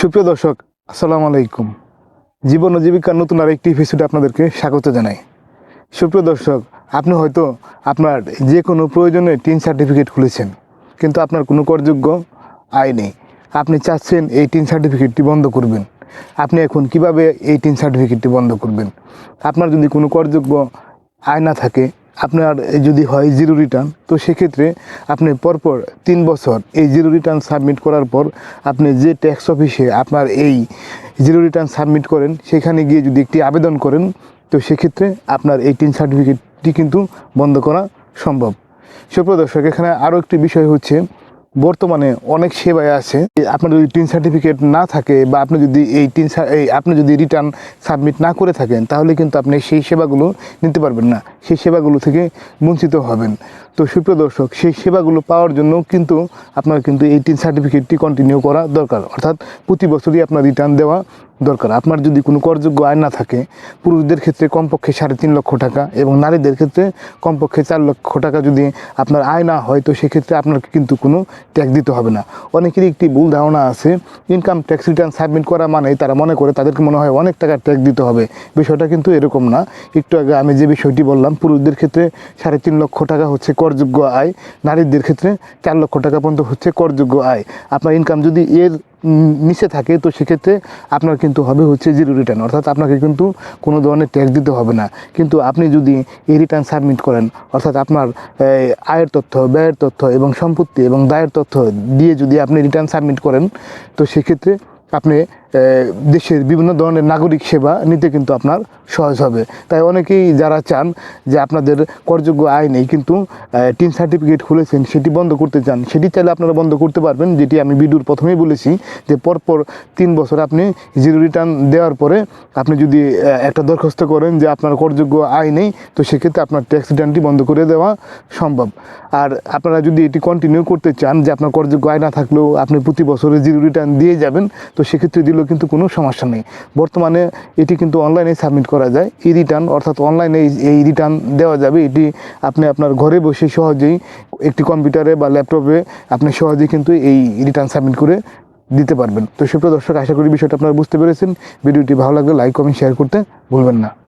সুপ্রিয় দর্শক, আসসালামু আলাইকুম। জীবন ও জীবিকার নতুন আরেকটি এপিসোডে আপনাদেরকে স্বাগত জানাই। সুপ্রিয় দর্শক, আপনি হয়তো আপনার যে কোনো প্রয়োজনে টিন সার্টিফিকেট খুলেছেন, কিন্তু আপনার কোনো করযোগ্য আয় নেই। আপনি চাচ্ছেন এই টিন সার্টিফিকেটটি বন্ধ করবেন। আপনি এখন কীভাবে এই টিন সার্টিফিকেটটি বন্ধ করবেন? আপনার যদি কোনো করযোগ্য আয় না থাকে আপনার যদি হয় জিরো রিটার্ন তো সেক্ষেত্রে আপনি পরপর তিন বছর এই জিরো রিটার্ন সাবমিট করার পর আপনি যে ট্যাক্স অফিসে আপনার এই জিরো রিটার্ন সাবমিট করেন, সেখানে গিয়ে যদি একটি আবেদন করেন, তো সেক্ষেত্রে আপনার এই টিন সার্টিফিকেটটি কিন্তু বন্ধ করা সম্ভব। সুপ্রদর্শক এখানে আরও একটি বিষয় হচ্ছে বর্তমানে অনেক সেবায় আছে। আপনার যদি টিন সার্টিফিকেট না থাকে বা আপনি যদি এই টিন এই আপনি যদি রিটার্ন সাবমিট না করে থাকেন, তাহলে কিন্তু আপনি সেই সেবাগুলো নিতে পারবেন না। সেই সেবাগুলো থেকে বঞ্চিত হবেন। তো সুপ্রিয় দর্শক, সেই সেবাগুলো পাওয়ার জন্য কিন্তু আপনার কিন্তু এই টিন সার্টিফিকেটটি কন্টিনিউ করা দরকার। অর্থাৎ প্রতি বছরই আপনার রিটার্ন দেওয়া দরকার। আপনার যদি কোনো করযোগ্য আয় না থাকে, পুরুষদের ক্ষেত্রে কমপক্ষে সাড়ে তিন লক্ষ টাকা এবং নারীদের ক্ষেত্রে কমপক্ষে চার লক্ষ টাকা যদি আপনার আয় না হয়, তো সেক্ষেত্রে আপনার কিন্তু কোনো ট্যাক্স দিতে হবে না। অনেকেরই একটি ভুল ধারণা আছে ইনকাম ট্যাক্স রিটার্ন সাবমিট করা মানেই তারা মনে করে তাদেরকে মনে হয় অনেক টাকা ট্যাক্স দিতে হবে। বিষয়টা কিন্তু এরকম না। একটু আগে আমি যে বিষয়টি বললাম, পুরুষদের ক্ষেত্রে সাড়ে তিন লক্ষ টাকা হচ্ছে করযোগ্য আয়, নারীদের ক্ষেত্রে চার লক্ষ টাকা পর্যন্ত হচ্ছে করযোগ্য আয়। আপনার ইনকাম যদি এর নিচে থাকে, তো সেক্ষেত্রে আপনার কিন্তু হবে হচ্ছে জিরো রিটার্ন অর্থাৎ আপনাকে কিন্তু কোনো ধরনের ট্যাক্স দিতে হবে না। কিন্তু আপনি যদি এই রিটার্ন সাবমিট করেন, অর্থাৎ আপনার আয়ের তথ্য, ব্যয়ের তথ্য এবং সম্পত্তি এবং দায়ের তথ্য দিয়ে যদি আপনি রিটার্ন সাবমিট করেন, তো সেক্ষেত্রে আপনি দেশের বিভিন্ন ধরনের নাগরিক সেবা নিতে কিন্তু আপনার সহজ হবে। তাই অনেকেই যারা চান যে আপনাদের করযোগ্য আয় নেই কিন্তু টিন সার্টিফিকেট খুলেছেন, সেটি বন্ধ করতে চান, সেটি চাইলে আপনারা বন্ধ করতে পারবেন, যেটি আমি ভিডিওর প্রথমেই বলেছি যে পরপর তিন বছর আপনি জিরো রিটার্ন দেওয়ার পরে আপনি যদি একটা দরখাস্ত করেন যে আপনার করযোগ্য আয় নেই, তো সেক্ষেত্রে আপনার ট্যাক্স রিটার্নটি বন্ধ করে দেওয়া সম্ভব। আর আপনারা যদি এটি কন্টিনিউ করতে চান যে আপনার করযোগ্য আয় না থাকলেও আপনি প্রতি বছরে জিরো রিটার্ন দিয়ে যাবেন, তো সেক্ষেত্রে দিলেও কিন্তু কোনো সমস্যা নেই। বর্তমানে এটি কিন্তু অনলাইনে সাবমিট করা যায়। ই রিটার্ন অর্থাৎ অনলাইনে এই রিটার্ন দেওয়া যাবে। এটি আপনি আপনার ঘরে বসে সহজেই একটি কম্পিউটারে বা ল্যাপটপে আপনি সহজেই কিন্তু এই রিটার্ন সাবমিট করে দিতে পারবেন। তো সুপ্রিয় দর্শক, আশা করি বিষয়টা আপনারা বুঝতে পেরেছেন। ভিডিওটি ভালো লাগলে লাইক কমেন্ট শেয়ার করতে ভুলবেন না।